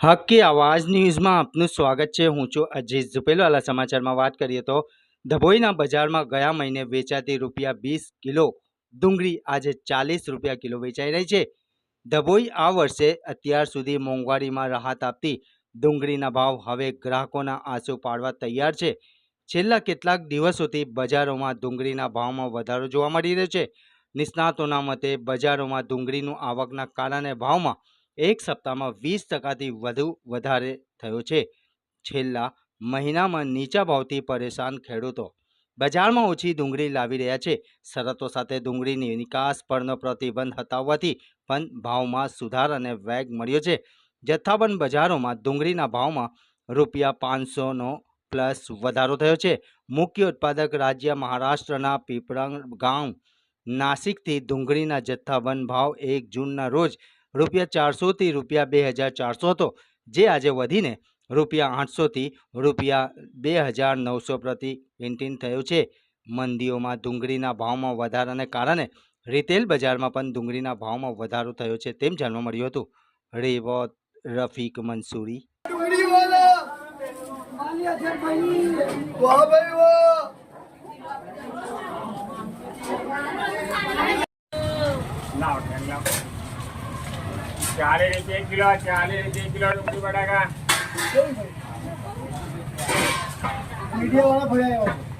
હક્કી આવાજ ન્યૂઝમાં આપનું સ્વાગત છે. હું છું અજીત ઝુપેલવાલા સમાચારમાં વાત કરીએ તો ધભોઈના બજારમાં ગયા મહિને વેચાતી રૂપિયા વીસ કિલો ડુંગળી આજે ચાલીસ રૂપિયા કિલો વેચાઈ રહી છે. ધભોઈ આ વર્ષે અત્યાર સુધી મોંઘવારીમાં રાહત આપતી ડુંગળીના ભાવ હવે ગ્રાહકોના આંસુ પાડવા તૈયાર છે. છેલ્લા કેટલાક દિવસોથી બજારોમાં ડુંગળીના ભાવમાં વધારો જોવા મળી રહ્યો છે. નિષ્ણાતોના મતે બજારોમાં ડુંગળીનું આવકના કારણે ભાવમાં એક સપ્તાહમાં વીસ ટકાથી વધુ વધારે થયો છે. છેલ્લા મહિનામાં નીચા ભાવથી પરેશાન ખેડૂતો બજારમાં ઓછી ડુંગળી લાવી રહ્યા છે. શરતો સાથે ડુંગળીની નિકાસ પરનો પ્રતિબંધ હટાવવાથી પણ ભાવમાં સુધાર અને વેગ મળ્યો છે. જથ્થાબંધ બજારોમાં ડુંગળીના ભાવમાં રૂપિયા પાંચસોનો પ્લસ વધારો થયો છે. મુખ્ય ઉત્પાદક રાજ્ય મહારાષ્ટ્રના પીપળંગ ગામ નાસિકથી ડુંગળીના જથ્થાબંધ ભાવ એક જૂનના રોજ રૂપિયા ચારસોથી રૂપિયા બે હજાર ચારસો હતો. જે આજે વધીને રૂપિયા આઠસોથી રૂપિયા બે હજાર નવસો પ્રતિ ક્વિન્ટીન થયો છે. મંદીઓમાં ડુંગળીના ભાવમાં વધારાને કારણે રિટેલ બજારમાં પણ ડુંગળીના ભાવમાં વધારો થયો છે તેમ જાણવા મળ્યું હતું. રેવત, રફીક, મંસૂરી. ડુંગળી વાલા વાહ ભાઈ વાહ લાવો ટેન લાવો ચાલીસ રૂપિયા એક કિલો